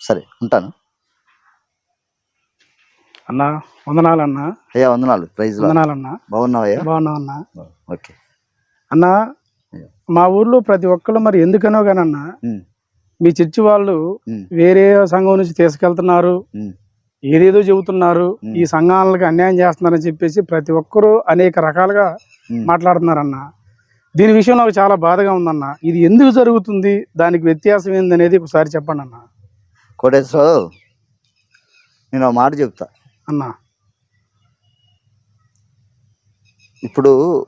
సరే ఉంటాను. అన్న వందనాలన్నా. అయ్యా వందనాలు. ప్రైజ్ వందనాలన్నా. బాగున్నావయ్యా బాగున్నావు అన్న ఓకే. అన్న మా ఊర్లో ప్రతి ఒక్కళ్ళు మరి ఎందుకనో ఉమ్, మీ చర్చి వాళ్ళు వేరే సంఘం నుంచి తీసుకెళ్తున్నారు. ఏదేదో చెబుతున్నారు. ఈ సంఘాలకు అన్యాయం చేస్తున్నారని చెప్పేసి ప్రతి ఒక్కరూ అనేక రకాలుగా. మాట్లాడుతున్నారన్న. దీని విషయంలో నాకు చాలా బాధగా ఉందన్న. ఇది ఎందుకు జరుగుతుంది? దానికి వ్యత్యాసం ఏందనేది ఒకసారి చెప్పండి అన్న కోటేశ్వరరావు నేను మాట చెప్తా. అన్న. ఇప్పుడు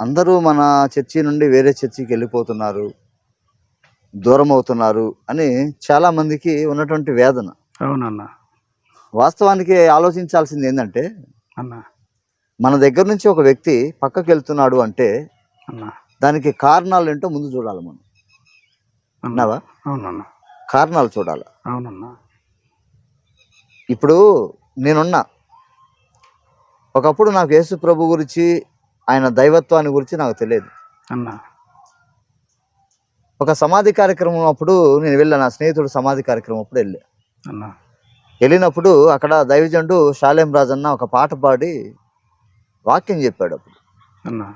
అందరూ మన చర్చి నుండి వేరే చర్చికి వెళ్ళిపోతున్నారు దూరం అవుతున్నారు అని చాలా మందికి ఉన్నటువంటి వేదన. అవునన్న. వాస్తవానికి ఆలోచించాల్సింది ఏంటంటే అన్న. మన దగ్గర నుంచి ఒక వ్యక్తి పక్కకి వెళ్తున్నాడు అంటే అన్న. దానికి కారణాలు ఏంటో ముందు చూడాలి మనం. అన్న. అన్నావా? అవునన్న. కారణాలు చూడాలి. అవునన్న. ఇప్పుడు నేనున్నా. ఒకప్పుడు నాకు యేసు ప్రభు గురించి ఆయన దైవత్వాన్ని గురించి నాకు తెలియదు. అన్న. ఒక సమాధి కార్యక్రమం అప్పుడు నేను వెళ్ళాను నా స్నేహితుడు సమాధి కార్యక్రమం అప్పుడు వెళ్ళా. అన్న. వెళ్ళినప్పుడు అక్కడ దైవజండు షాలేం రాజన్న ఒక పాట పాడి వాక్యం చెప్పాడు అప్పుడు. అన్న.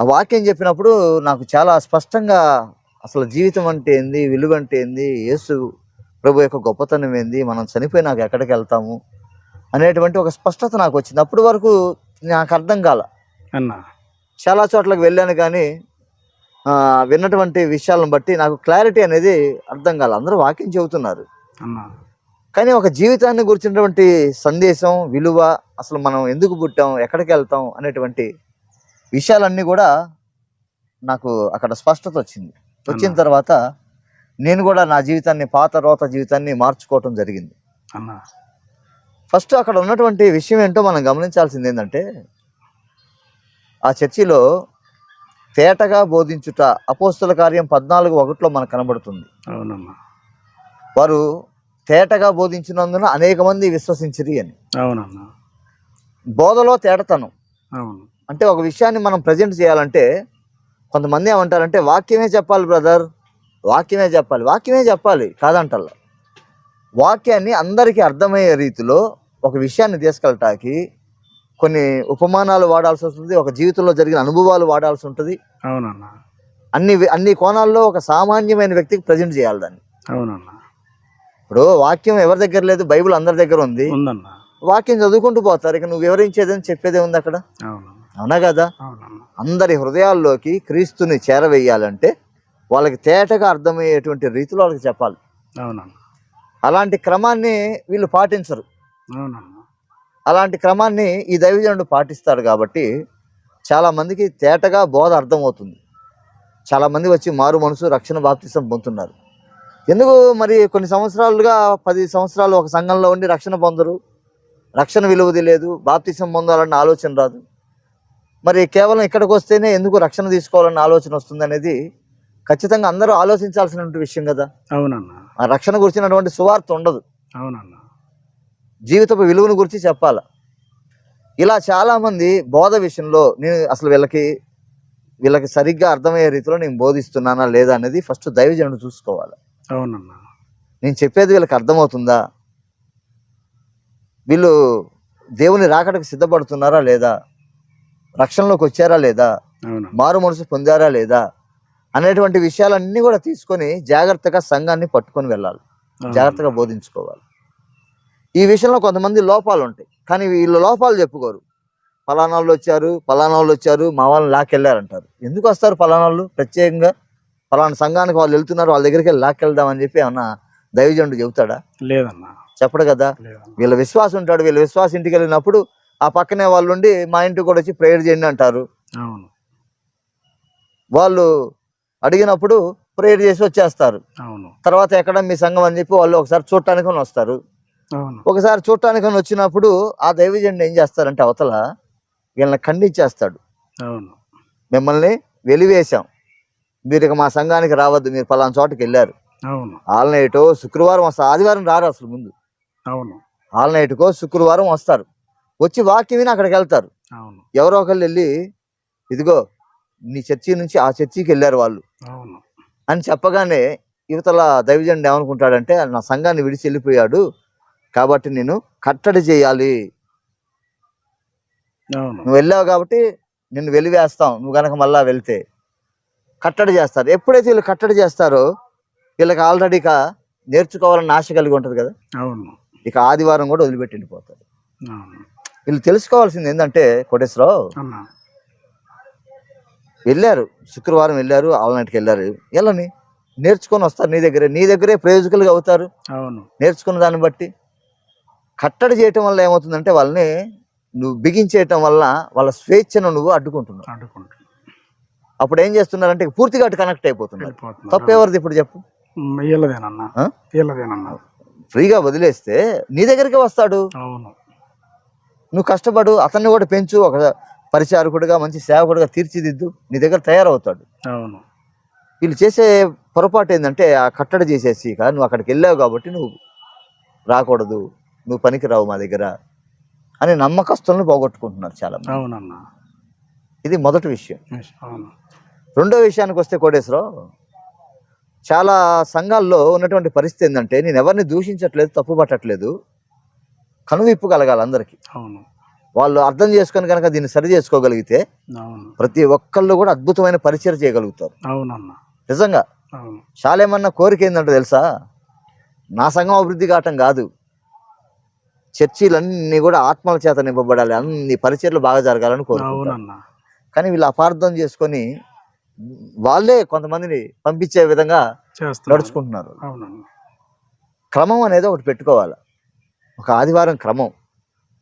ఆ వాక్యం చెప్పినప్పుడు నాకు చాలా స్పష్టంగా అసలు జీవితం అంటే ఏంది? విలువ అంటే ఏంది? యేసు ప్రభు యొక్క గొప్పతనం ఏంది? మనం చనిపోయినాక ఎక్కడికి వెళ్తాము? అనేటువంటి ఒక స్పష్టత నాకు వచ్చింది. అప్పటి వరకు నాకు అర్థం కాల. అన్న. చాలా చోట్లకు వెళ్ళాను కానీ విన్నటువంటి విషయాలను బట్టి నాకు క్లారిటీ అనేది అర్థం కాల. అందరూ వాక్యం చెబుతున్నారు. అన్న. కానీ ఒక జీవితాన్ని గురించినటువంటి సందేశం విలువ అసలు మనం ఎందుకు పుట్టాం? ఎక్కడికి వెళ్తాం? అనేటువంటి విషయాలన్నీ కూడా నాకు అక్కడ స్పష్టత వచ్చింది. వచ్చిన. తర్వాత నేను కూడా నా జీవితాన్ని పాత రోత జీవితాన్ని మార్చుకోవటం జరిగింది. అన్న. ఫస్ట్ అక్కడ ఉన్నటువంటి విషయం ఏంటో మనం గమనించాల్సింది ఏంటంటే ఆ చర్చిలో తేటగా బోధించుట అపోస్తుల కార్యం పద్నాలుగు ఒకటిలో మనకు కనబడుతుంది. అవునన్న. వారు తేటగా బోధించినందున అనేక మంది విశ్వసించిరి అని. అవునన్న. బోధలో తేటతనం. అవును. అంటే ఒక విషయాన్ని మనం ప్రజెంట్ చేయాలంటే కొంతమంది ఏమంటారంటే వాక్యమే చెప్పాలి బ్రదర్. వాక్యమే చెప్పాలి వాక్యమే చెప్పాలి కాదంటల్లా. వాక్యాన్ని అందరికీ అర్థమయ్యే రీతిలో ఒక విషయాన్ని తీసుకెళ్ళటానికి కొన్ని ఉపమానాలు వాడాల్సి వస్తుంది ఒక జీవితంలో జరిగిన అనుభవాలు వాడాల్సి ఉంటుంది. అవునన్న. అన్ని అన్ని కోణాల్లో ఒక సామాన్యమైన వ్యక్తికి ప్రజెంట్ చేయాలి దాన్ని. అవునన్న. ఇప్పుడు వాక్యం ఎవరి దగ్గర లేదు బైబిల్ అందరి దగ్గర ఉంది. ఉందన్న. వాక్యం చదువుకుంటూ పోతారు ఇక నువ్వు వివరించేదని చెప్పేదే ఉంది అక్కడ? అవునన్న అవునా కదా? అందరి హృదయాల్లోకి క్రీస్తుని చేరవేయాలంటే వాళ్ళకి తేటగా అర్థమయ్యేటువంటి రీతిలో వాళ్ళకి చెప్పాలి. అలాంటి క్రమాన్ని వీళ్ళు పాటించరు. అలాంటి క్రమాన్ని ఈ దైవజనుడు పాటిస్తాడు కాబట్టి చాలా మందికి తేటగా బోధ అర్థమవుతుంది. చాలా మంది వచ్చి మారు మనసు రక్షణ బాప్తిసం పొందుతున్నారు. ఎందుకు మరి కొన్ని సంవత్సరాలుగా పది సంవత్సరాలు ఒక సంఘంలో ఉండి రక్షణ పొందరు? రక్షణ విలువ తెలియదు బాప్తిసం పొందాలన్న ఆలోచన రాదు. మరి కేవలం ఇక్కడికి వస్తేనే ఎందుకు రక్షణ తీసుకోవాలన్న ఆలోచన వస్తుంది అనేది ఖచ్చితంగా అందరూ ఆలోచించాల్సిన విషయం కదా. అవునన్న. ఆ రక్షణ గురించినటువంటి సువార్త ఉండదు. అవునన్న. జీవితపు విలువను గురించి చెప్పాల. ఇలా చాలా మంది బోధ విషయంలో నేను అసలు వీళ్ళకి వీళ్ళకి సరిగ్గా అర్థమయ్యే రీతిలో నేను బోధిస్తున్నానా లేదా అనేది ఫస్ట్ దైవజనుడు చూసుకోవాలి. అవునన్న. నేను చెప్పేది వీళ్ళకి అర్థమవుతుందా? వీళ్ళు దేవుని రాకడకు సిద్ధపడుతున్నారా లేదా? రక్షణలోకి వచ్చారా లేదా? మారు మనసు పొందారా లేదా? అనేటువంటి విషయాలన్నీ కూడా తీసుకొని జాగ్రత్తగా సంఘాన్ని పట్టుకొని వెళ్ళాలి. జాగ్రత్తగా బోధించుకోవాలి. ఈ విషయంలో కొంతమంది లోపాలు ఉంటాయి. కానీ వీళ్ళు లోపాలు చెప్పుకోరు. పలానా వాళ్ళు వచ్చారు పలానా వాళ్ళు వచ్చారు మా వాళ్ళని లాక్కెళ్ళారంటారు. ఎందుకు వస్తారు పలానా వాళ్ళు ప్రత్యేకంగా పలానా సంఘానికి వాళ్ళు వెళ్తున్నారు వాళ్ళ దగ్గరికి వెళ్ళి లాక్కెళ్దామని చెప్పి ఏమన్నా దైవజనుడు చెబుతాడా? లేదన్న. చెప్పడు కదా. వీళ్ళ విశ్వాసం ఉంటాడు. వీళ్ళ విశ్వాసం ఇంటికి వెళ్ళినప్పుడు ఆ పక్కనే వాళ్ళు ఉండి మా ఇంటికి కూడా వచ్చి ప్రేయర్ చేయండి అంటారు. అవును. వాళ్ళు అడిగినప్పుడు ప్రేయర్ చేసి వచ్చేస్తారు. అవును. తర్వాత ఎక్కడ మీ సంఘం అని చెప్పి వాళ్ళు ఒకసారి చూడటానికి వస్తారు. అవును. ఒకసారి చూడటానికి వచ్చినప్పుడు ఆ దైవజనుడు ఏం చేస్తారంటే అవతల వీళ్ళని ఖండించేస్తాడు. అవును. మిమ్మల్ని వెలివేశాం. మీరు ఇక మా సంఘానికి రావద్దు మీరు పలానా చోటకి వెళ్ళారు. అవును. ఆల్ నైటో శుక్రవారం వస్తారు. ఆదివారం రారు అసలు ముందు. అవును. ఆల్ నైట్కో శుక్రవారం వస్తారు. వచ్చి వాక్యం విని అక్కడికి వెళ్తారు. ఎవరో ఒకళ్ళు వెళ్ళి ఇదిగో నీ చర్చి నుంచి ఆ చర్చికి వెళ్ళారు వాళ్ళు. అని చెప్పగానే యువతల దైవజనుడు ఏమనుకుంటాడంటే నా సంఘాన్ని విడిచి వెళ్ళిపోయాడు కాబట్టి నేను కట్టడి చేయాలి. నువ్వు వెళ్ళావు కాబట్టి నిన్ను వెలివేస్తాం నువ్వు గనక మళ్ళా వెళ్తే. కట్టడి చేస్తారు. ఎప్పుడైతే వీళ్ళు కట్టడి చేస్తారో వీళ్ళకి ఆల్రెడీగా నేర్చుకోవాలని ఆశ కలిగి ఉంటుంది కదా. అవును. ఇక ఆదివారం కూడా వదిలిపెట్టి వెళ్ళిపోతారు వీళ్ళు తెలుసుకోవాల్సింది ఏంటంటే కోటేశ్వరరావు వెళ్ళారు. శుక్రవారం వెళ్ళారు ఆలనాటికి వెళ్ళారు. వెళ్ళని నేర్చుకొని వస్తారు నీ దగ్గరే. నీ దగ్గరే ప్రయోజకులుగా అవుతారు. అవును. నేర్చుకున్న దాన్ని బట్టి. కట్టడి చేయటం వల్ల ఏమవుతుందంటే వాళ్ళని నువ్వు బిగించేయటం వల్ల వాళ్ళ స్వేచ్ఛను నువ్వు అడ్డుకుంటున్నావు. అడ్డుకుంటు అప్పుడు ఏం చేస్తున్నారంటే పూర్తిగా అటు కనెక్ట్ అయిపోతున్నారు. తప్పు ఎవరిది ఇప్పుడు చెప్పు? ఫ్రీగా వదిలేస్తే నీ దగ్గరికి వస్తాడు. అవును. నువ్వు కష్టపడు అతన్ని కూడా పెంచు ఒక పరిచారకుడిగా మంచి సేవకుడిగా తీర్చిదిద్దు నీ దగ్గర తయారవుతాడు. అవును. వీళ్ళు చేసే పొరపాటు ఏంటంటే ఆ కట్టడి చేసేసి ఇక నువ్వు అక్కడికి వెళ్ళావు కాబట్టి నువ్వు రాకూడదు నువ్వు పనికి రావు మా దగ్గర అని నమ్మకస్తులను పోగొట్టుకుంటున్నారు చాలా అవునన్నా. ఇది మొదటి విషయం. రెండో విషయానికి వస్తే కోటేశ్వరరావు చాలా సంఘాల్లో ఉన్నటువంటి పరిస్థితి ఏంటంటే నేను ఎవరిని దూషించట్లేదు తప్పు పట్టట్లేదు కనువిప్పు కలగాలి అందరికీ. అవును. వాళ్ళు అర్థం చేసుకొని కనుక దీన్ని సరి చేసుకోగలిగితే ప్రతి ఒక్కళ్ళు కూడా అద్భుతమైన పరిచయం చేయగలుగుతారు. అవునన్నా. నిజంగా. అవును. చాలేమన్నా కోరిక ఏంటంటే తెలుసా? నా సంఘం అభివృద్ధి కావటం కాదు. చర్చీలన్నీ కూడా ఆత్మల చేత నింపబడాలి. అన్ని పరిచయలు బాగా జరగాలని కోరుకుంటారు. అవునన్నా. కానీ వీళ్ళు అపార్థం చేసుకొని వాళ్ళే కొంతమందిని పంపించే విధంగా నడుచుకుంటున్నారు. క్రమం అనేది ఒకటి పెట్టుకోవాలి. ఒక ఆదివారం క్రమం.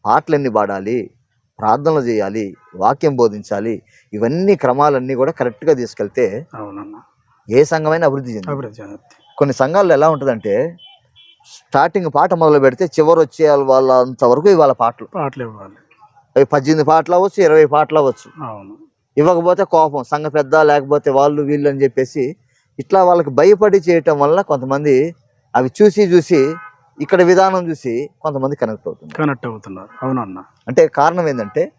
పాటలు ఎన్ని పాడాలి ప్రార్థనలు చేయాలి వాక్యం బోధించాలి ఇవన్నీ క్రమాలన్నీ కూడా కరెక్ట్గా తీసుకెళ్తే ఏ సంఘమైనా అభివృద్ధి చెంది. అభివృద్ధి. కొన్ని సంఘాల్లో ఎలా ఉంటుందంటే స్టార్టింగ్ పాట మొదలు పెడితే చివరి వచ్చే వాళ్ళంత వరకు ఇవాళ పాటలు. పాటలు ఇవ్వాలి. అవి పద్దెనిమిది పాటలు అవ్వచ్చు ఇరవై పాటలు అవ్వచ్చు. అవును. ఇవ్వకపోతే కోపం సంఘ పెద్ద లేకపోతే వాళ్ళు వీళ్ళు అని చెప్పేసి ఇట్లా వాళ్ళకి భయపడి చేయటం వల్ల కొంతమంది అవి చూసి చూసి ఇక్కడ విధానం చూసి కొంతమంది కనెక్ట్ అవుతుంది కనెక్ట్ అవుతున్నారు. అవునన్నా. అంటే కారణం ఏంటంటే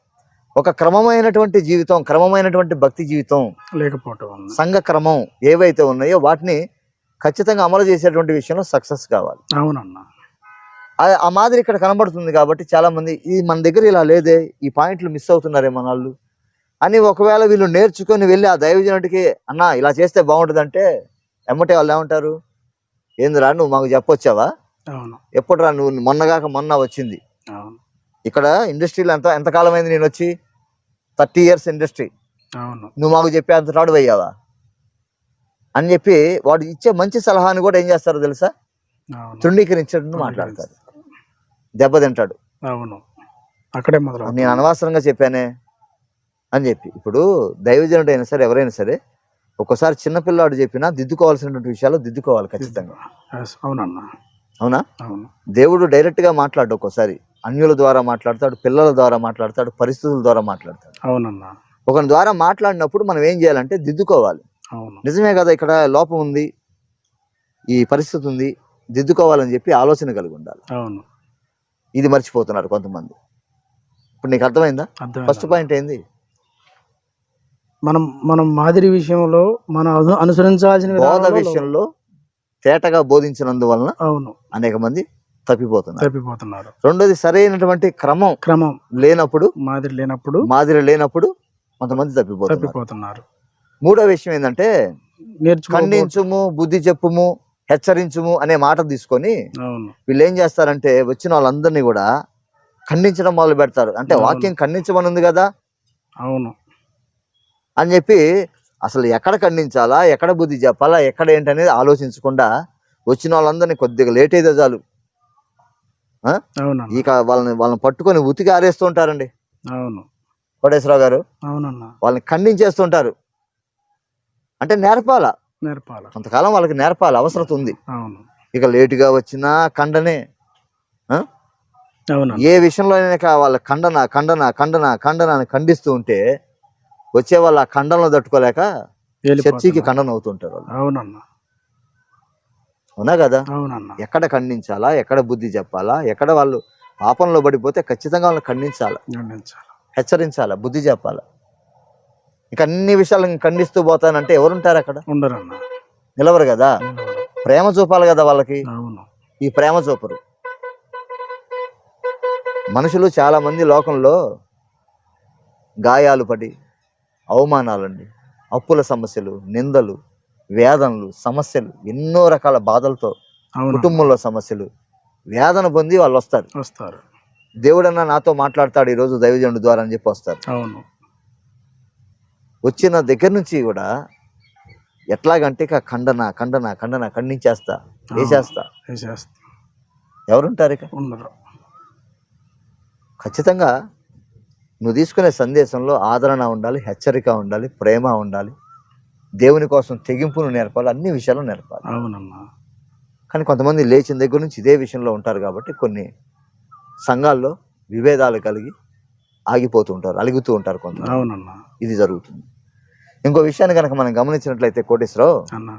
ఒక క్రమమైనటువంటి జీవితం క్రమమైనటువంటి భక్తి జీవితం లేకపోవటం సంఘ క్రమం ఏవైతే ఉన్నాయో వాటిని ఖచ్చితంగా అమలు చేసేటువంటి విషయంలో సక్సెస్ కావాలి. అవునన్నా. ఆ- మాదిరి ఇక్కడ కనబడుతుంది కాబట్టి చాలా మంది ఇది మన దగ్గర ఇలా లేదే ఈ పాయింట్లు మిస్ అవుతున్నారే మన వాళ్ళు అని ఒకవేళ వీళ్ళు నేర్చుకొని వెళ్ళి ఆ దైవజనుడికి అన్న ఇలా చేస్తే బాగుంటుందంటే ఎమ్మటే వాళ్ళు ఏమంటారు? ఏందిరా నువ్వు మాకు చెప్పొచ్చావా? అవును. ఎప్పుడురా నువ్వు మొన్నగాక మొన్న వచ్చింది? ఇక్కడ ఇండస్ట్రీలో ఎంత ఎంతకాలం అయింది నేను వచ్చి? Thirty years industry. అవును. నువ్వు మాకు చెప్పే అంత రాడు అయ్యావా అని చెప్పి వాడు ఇచ్చే మంచి సలహాని కూడా ఏం చేస్తారో తెలుసా? తృణీకరించడం మాట్లాడతారు. దెబ్బతింటాడు అవును. అక్కడే మొదలు నేను అనవసరంగా చెప్పానే అని చెప్పి. ఇప్పుడు దైవజనుడు అయినా సరే ఎవరైనా సరే ఒక్కోసారి చిన్నపిల్లాడు చెప్పినా దిద్దుకోవాల్సినటువంటి విషయాలు దిద్దుకోవాలి ఖచ్చితంగా. అవునన్నా. అవునా? దేవుడు డైరెక్ట్గా మాట్లాడు ఒక్కోసారి. అన్యుల ద్వారా మాట్లాడతాడు పిల్లల ద్వారా మాట్లాడతాడు పరిస్థితుల ద్వారా మాట్లాడతాడు. అవునన్నా. ఒకరి ద్వారా మాట్లాడినప్పుడు మనం ఏం చేయాలంటే దిద్దుకోవాలి. నిజమే కదా ఇక్కడ లోపం ఉంది ఈ పరిస్థితి ఉంది దిద్దుకోవాలని చెప్పి ఆలోచన కలిగి ఉండాలి. అవును. ఇది మర్చిపోతున్నారు కొంతమంది. ఇప్పుడు నీకు అర్థమైందా? ఫస్ట్ పాయింట్ ఏంది? మనం మనం మాదిరి విషయంలో మనం అను- అనుసరించాల్సిన బోధ విషయంలో తేటగా బోధించినందువలన అవును. అనేక మంది తప్పిపోతున్నారు. తప్పిపోతున్నారు. రెండోది సరైనటువంటి క్రమం క్రమం లేనప్పుడు మాదిరి లేనప్పుడు మాదిరి లేనప్పుడు కొంతమంది తప్పిపోతున్నారు. తప్పిపోతున్నారు. మూడో విషయం ఏంటంటే ఖండించుము బుద్ధి చెప్పుము హెచ్చరించుము అనే మాట తీసుకొని అవును. వీళ్ళు ఏం చేస్తారంటే వచ్చిన వాళ్ళందరినీ కూడా ఖండించడం మొదలు పెడతారు అంటే. వాక్యం ఖండించమని ఉంది కదా? అవును. అని చెప్పి అసలు ఎక్కడ ఖండించాలా ఎక్కడ బుద్ధి చెప్పాలా ఎక్కడ ఏంటనేది ఆలోచించకుండా వచ్చిన వాళ్ళందరినీ కొద్దిగా లేట్ అయితే చాలు. ఇక వాళ్ళని వాళ్ళని పట్టుకొని ఉతికి ఆరేస్తూ ఉంటారండి అవును. కోటేశ్వరరావు గారు అవునన్నా. వాళ్ళని ఖండించేస్తుంటారు. అంటే నేర్పాల? నేర్పాలి. కొంతకాలం వాళ్ళకి నేర్పాలి అవసరం ఉంది. అవును. ఇక లేటుగా వచ్చినా ఖండనే అవునన్నా. ఏ విషయంలో వాళ్ళ ఖండన ఖండన ఖండన ఖండన అని ఖండిస్తూ ఉంటే వచ్చే వాళ్ళు ఆ ఖండనలో తట్టుకోలేక చర్చికి. ఖండన అవుతుంటారు వాళ్ళు. అవునన్నా. అవునా కదా? అవునన్నా. ఎక్కడ ఖండించాలా? ఎక్కడ బుద్ధి చెప్పాలా? ఎక్కడ వాళ్ళు పాపంలో పడిపోతే ఖచ్చితంగా వాళ్ళని ఖండించాలా? హెచ్చరించాలా? బుద్ధి చెప్పాలా? ఇక అన్ని విషయాలను ఖండిస్తూ పోతానంటే ఎవరుంటారు అక్కడ? ఉండరన్నా. నిలవరు కదా. ప్రేమ చూపాలి కదా వాళ్ళకి? ఈ ప్రేమ చూపరు. మనుషులు చాలా మంది లోకంలో గాయాలు పడి అవమానాలండి అప్పుల సమస్యలు నిందలు వేదనలు సమస్యలు ఎన్నో రకాల బాధలతో కుటుంబంలో సమస్యలు. వేదన పొంది వాళ్ళు వస్తారు. వస్తారు దేవుడన్నా నాతో మాట్లాడతాడు ఈరోజు దైవజనుడు ద్వారా అని చెప్పి వస్తారు. అవును. వచ్చిన దగ్గర నుంచి కూడా ఎట్లాగంటే ఇక ఖండన ఖండన ఖండన ఖండించేస్తా వేసేస్తా. వేసేస్తా. ఎవరుంటారు ఇక? ఉండరు. ఖచ్చితంగా నువ్వు తీసుకునే సందేశంలో ఆదరణ ఉండాలి హెచ్చరిక ఉండాలి ప్రేమ ఉండాలి దేవుని కోసం తెగింపును నేర్పాలి అన్ని విషయాలు నేర్పాలి. అవునన్నా కానీ కొంతమంది లేచిన దగ్గర నుంచి ఇదే విషయంలో ఉంటారు కాబట్టి కొన్ని సంఘాల్లో విభేదాలు కలిగి ఆగిపోతూ ఉంటారు అలుగుతూ ఉంటారు కొంత అవునన్నా ఇది జరుగుతుంది. ఇంకో విషయాన్ని కనుక మనం గమనించినట్లయితే కోటేశ్వరరావు అన్న.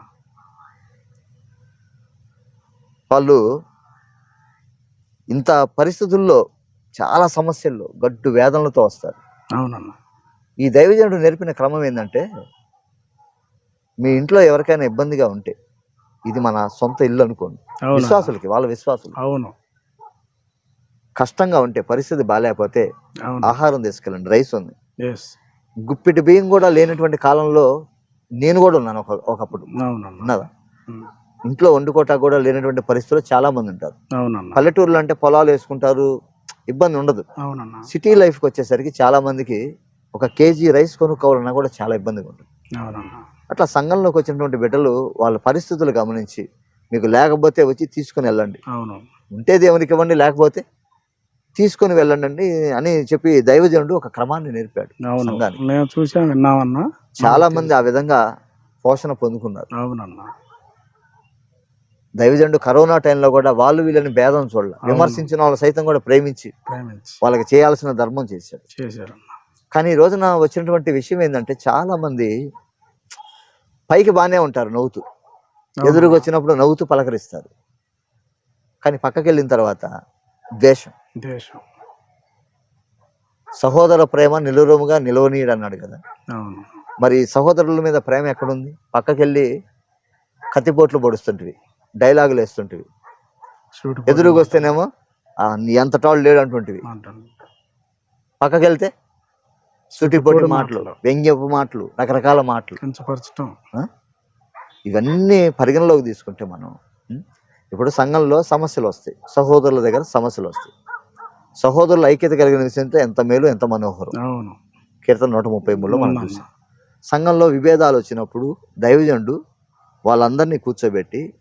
వాళ్ళు ఇంత పరిస్థితుల్లో చాలా సమస్యల్లో గడ్డు వేదనలతో వస్తారు. అవునన్నా ఈ దైవజనుడు నేర్పిన క్రమం ఏంటంటే మీ ఇంట్లో ఎవరికైనా ఇబ్బందిగా ఉంటే ఇది మన సొంత ఇల్లు అనుకోండి. విశ్వాసులకి వాళ్ళ విశ్వాసులు అవును. కష్టంగా ఉంటే పరిస్థితి బాగాలేకపోతే ఆహారం తీసుకెళ్ళండి రైస్ ఉంది. గుప్పిటి బియ్యం కూడా లేనటువంటి కాలంలో నేను కూడా ఉన్నాను ఒక ఒకప్పుడు. ఉన్నదా. ఇంట్లో వండుకోట కూడా లేనటువంటి పరిస్థితుల్లో చాలా మంది ఉంటారు. పల్లెటూరులో అంటే పొలాలు వేసుకుంటారు ఇబ్బంది ఉండదు. అవునన్నా. సిటీ లైఫ్కి వచ్చేసరికి చాలా మందికి ఒక కేజీ రైస్ కొనుక్కోవాలన్నా కూడా చాలా ఇబ్బందిగా ఉంటుంది. అవునన్నా. అట్లా సంఘంలోకి వచ్చినటువంటి బిడ్డలు వాళ్ళ పరిస్థితులు గమనించి మీకు లేకపోతే వచ్చి తీసుకుని వెళ్ళండి. అవును. ఉంటే దేవునికి ఇవ్వండి లేకపోతే తీసుకొని వెళ్ళండి అండి అని చెప్పి దైవజనుడు ఒక క్రమాన్ని నేర్పాడు అవును. సంఘానికి. మేము చూసాం విన్నామన్నా చాలా మంది ఆ విధంగా పోషణ పొందుకున్నారు. అవునన్నా. దైవజనుడు కరోనా టైంలో కూడా వాళ్ళు వీళ్ళని భేదం చూడాలి. విమర్శించిన వాళ్ళు సైతం కూడా ప్రేమించి వాళ్ళకి చేయాల్సిన ధర్మం చేశాడు. చేశారన్నా కానీ ఈ రోజున వచ్చినటువంటి విషయం ఏంటంటే చాలా మంది పైకి బాగానే ఉంటారు నవ్వుతూ. ఎదురుగా వచ్చినప్పుడు నవ్వుతూ పలకరిస్తారు. కానీ పక్కకి వెళ్ళిన తర్వాత ద్వేషం. దేశం సహోదర ప్రేమ నిలురుముగా నిలవనీయడు అన్నాడు కదా. మరి సహోదరుల మీద ప్రేమ ఎక్కడుంది? పక్కకెళ్ళి కత్తిపోట్లు పొడుస్తుంటివి. డైలాగులు వేస్తుంటివి షూట్ ఎదురుగా వస్తేనేమో "ఆ, నీ ఎంత టాల్ లేడు అంటుంటివి. అంటాను. పక్కకెళ్తే సుటిపోటి సుటిపోటి మాటలు. వ్యంగ్యపు మాటలు రకరకాల మాటలు. ఇవన్నీ పరిగణలోకి తీసుకుంటే మనం? ఇప్పుడు సంఘంలో సమస్యలు వస్తాయి. సహోదరుల దగ్గర సమస్యలు వస్తాయి. సహోదరుల ఐక్యత కలిగిన విషయంతో ఎంత మేలు ఎంత మనోహరం. కీర్తన నూట ముప్పై మూడులో మనం. చూసాం సంఘంలో విభేదాలు వచ్చినప్పుడు దైవజనుడు వాళ్ళందరినీ కూర్చోబెట్టి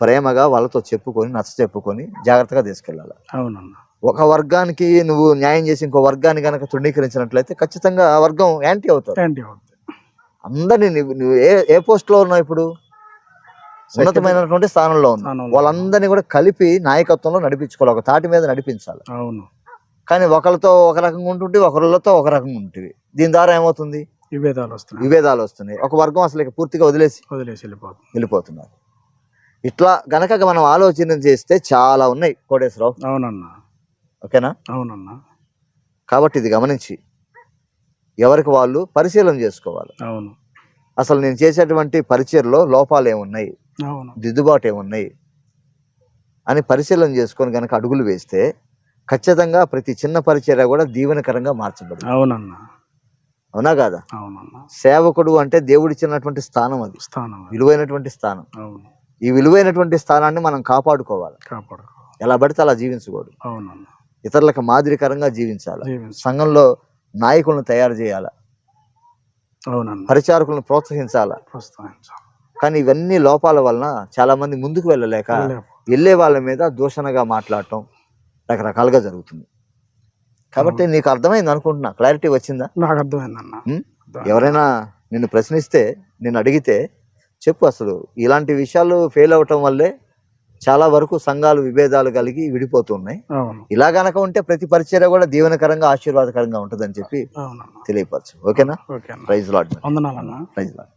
ప్రేమగా వాళ్ళతో చెప్పుకొని నచ్చ చెప్పుకొని జాగ్రత్తగా తీసుకెళ్ళాలి. అవునన్నా. ఒక వర్గానికి నువ్వు న్యాయం చేసి ఇంకో వర్గాన్ని కనుక తృణీకరించినట్లయితే ఖచ్చితంగా ఆ వర్గం యాంటీ అవుతారు. యాంటీ అవుతుంది. అందరినీ నువ్వు నువ్వు ఏ ఏ పోస్ట్లో ఉన్నావు ఇప్పుడు? ఉన్నతమైనటువంటి స్థానంలో ఉన్నావు. వాళ్ళందరినీ కూడా కలిపి నాయకత్వంలో నడిపించుకోవాలి. ఒక తాటి మీద నడిపించాలి. అవును. కానీ ఒకరితో ఒక రకంగా ఉంటుంటే ఒకరితో ఒక రకంగా ఉంటుంది దీని ద్వారా ఏమవుతుంది? విభేదాలు వస్తున్నాయి. విభేదాలు వస్తున్నాయి. ఒక వర్గం అసలు పూర్తిగా వదిలేసి వదిలేసి వెళ్ళిపోతుంది. వెళ్ళిపోతున్నారు. ఇట్లా గనక మనం ఆలోచన చేస్తే చాలా ఉన్నాయి కోటేశ్వరరావు. అవునన్నా. ఓకేనా? అవునన్నా. కాబట్టి ఇది గమనించి ఎవరికి వాళ్ళు పరిశీలన చేసుకోవాలి. అవును. అసలు నేను చేసేటువంటి పరిచయలో లోపాలు ఏమున్నాయి? అవును. దిద్దుబాటు ఏమున్నాయి? అని పరిశీలన చేసుకొని కనుక అడుగులు వేస్తే ఖచ్చితంగా ప్రతి చిన్న పరిచర్య కూడా దీవెనకరంగా మార్చబడుతుంది. అవునన్నా. అవునా కాదా? అవునన్నా. సేవకుడు అంటే దేవుడిచ్చినటువంటి స్థానం అది. స్థానం. విలువైనటువంటి స్థానం. అవును. ఈ విలువైనటువంటి స్థానాన్ని మనం కాపాడుకోవాలి. కాపాడుకో ఎలా పడితే అలా జీవించకూడదు. ఇతరులకు మాదిరికరంగా జీవించాలి. జీవించు సంఘంలో నాయకులను తయారు చేయాలి. పరిచారకులను ప్రోత్సహించాలి. కానీ ఇవన్నీ లోపాల వలన చాలా మంది ముందుకు వెళ్ళలేక. వెళ్ళే వాళ్ళ మీద దూషణగా మాట్లాడటం రకరకాలుగా జరుగుతుంది. కాబట్టి నీకు అర్థమైంది అనుకుంటున్నా? క్లారిటీ వచ్చిందా? నాకు అర్థమైందన్న? ఎవరైనా నిన్ను ప్రశ్నిస్తే నేను అడిగితే చెప్పు అసలు ఇలాంటి విషయాలు ఫెయిల్ అవటం వల్లే చాలా వరకు సంఘాలు విభేదాలు కలిగి విడిపోతున్నాయి. ఇలా గనక ఉంటే ప్రతి పరిచర్య కూడా దీవెనకరంగా ఆశీర్వాదకరంగా ఉంటుందని చెప్పి తెలియపరచు. ఓకేనా? ప్రైజ్ లాడ్ వందనాలన్నా ప్రైజ్ లాడ్